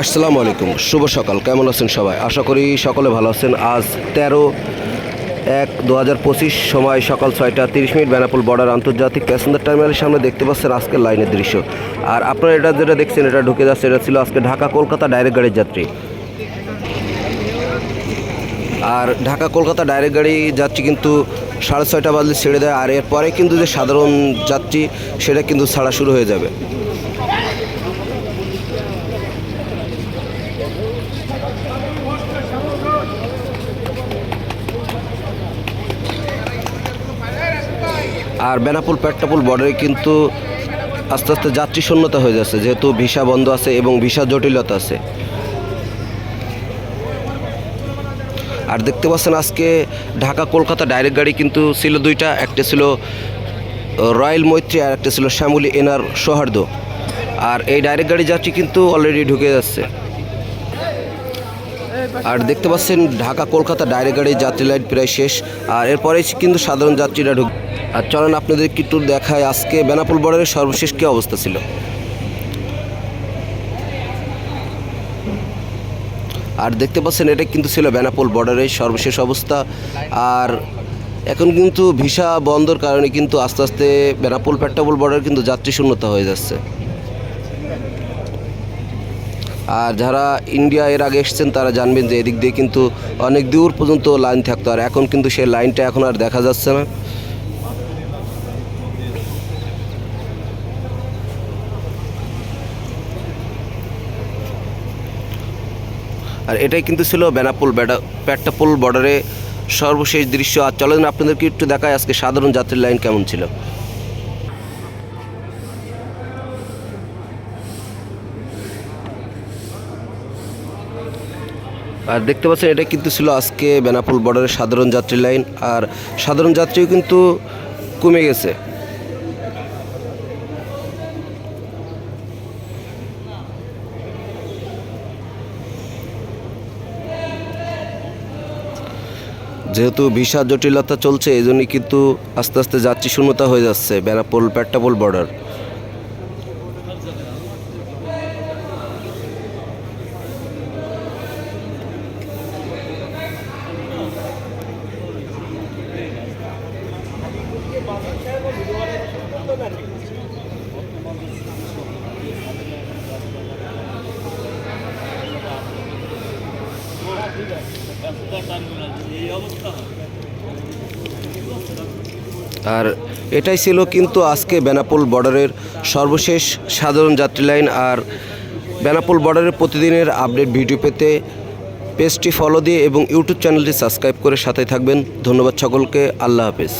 আসসালামু আলাইকুম, শুভ সকাল, কেমন আছেন সবাই? আশা করি সকলে ভালো আছেন। আজ তেরো এক দু হাজার পঁচিশ, সময় সকাল ছয়টা তিরিশ মিনিট, বেনাপুল বর্ডার আন্তর্জাতিক প্যাসেঞ্জার টার্মিনালের সামনে দেখতে পাচ্ছেন আজকের লাইনের দৃশ্য। আর আপনারা এটা যেটা দেখছেন, এটা ঢুকে যাচ্ছে, এটা ছিল আজকে ঢাকা কলকাতা ডাইরেক্ট গাড়ির যাত্রী। আর ঢাকা কলকাতা ডাইরেক্ট গাড়ি যাত্রী কিন্তু সাড়ে ছয়টা বাজলে ছেড়ে দেয়, আর এরপরে কিন্তু যে সাধারণ যাত্রী, সেটা কিন্তু ছাড়া শুরু হয়ে যাবে। আর বেনাপুল পেট্টাপুল বর্ডারে কিন্তু আস্তে আস্তে যাত্রী শূন্যতা হয়ে যাচ্ছে, যেহেতু ভিসা বন্ধ আছে এবং ভিসা জটিলতা আছে। আর দেখতে পাচ্ছেন আজকে ঢাকা কলকাতা ডাইরেক্ট গাড়ি কিন্তু ছিল দুইটা, একটা ছিল রয়্যাল মৈত্রী আর একটা ছিল শ্যামলী এনার সৌহার্দ্য। আর এই ডাইরেক্ট গাড়ি যাত্রী কিন্তু অলরেডি ঢুকে যাচ্ছে। আর দেখতে পাচ্ছেন ঢাকা কলকাতা ডাইরেক্ট গাড়ির যাত্রী লাইন প্রায় শেষ, আর এরপরে কিন্তু সাধারণ যাত্রীরা ঢুক আর চলেন আপনাদের একটু দেখায় আজকে বেনাপুল বর্ডারের সর্বশেষ কী অবস্থা ছিল? আর দেখতে পাচ্ছেন, এটা কিন্তু ছিল বেনাপোল বর্ডারের সর্বশেষ অবস্থা। আর এখন কিন্তু ভিসা বন্ধর কারণে কিন্তু আস্তে আস্তে বেনাপোল পেট্টাপোল বর্ডার কিন্তু যাত্রী শূন্যতা হয়ে যাচ্ছে। আর যারা ইন্ডিয়া এর আগে এসেছেন, তারা জানবেন যে এদিক দিয়ে কিন্তু অনেক দূর পর্যন্ত লাইন থাকতো। আর এখন কিন্তু সেই লাইনটা এখন আর দেখা যাচ্ছে না। আর এটাই কিন্তু ছিল বেনাপুল পেট্টাপুল বর্ডারে সর্বশেষ দৃশ্য। আর চলেন আপনাদেরকে একটু দেখায় আজকে সাধারণ যাত্রীর লাইন কেমন ছিল। আর দেখতে পাচ্ছেন এটা কিন্তু ছিল আজকে বেনাপুল বর্ডারের সাধারণ যাত্রী লাইন। আর সাধারণ যাত্রীও কিন্তু কমে গেছে। যেহেতু ভিসা জটিলতা চলছে এই জন্যই কিন্তু আস্তে আস্তে যাত্রী শূন্যতা হয়ে যাচ্ছে বেনাপোল পেট্টাপোল বর্ডার আর এটাই ছিল কিন্তু আজকে বেনাপোল বর্ডারের সর্বশেষ সাধারণ যাত্রী লাইন। আর বেনাপোল বর্ডারের প্রতিদিনের আপডেট ভিডিও পেতে পেজটি ফলো দিয়ে এবং ইউটিউব চ্যানেলটি সাবস্ক্রাইব করে সাথে থাকবেন। ধন্যবাদ সকলকে। আল্লাহ হাফেজ।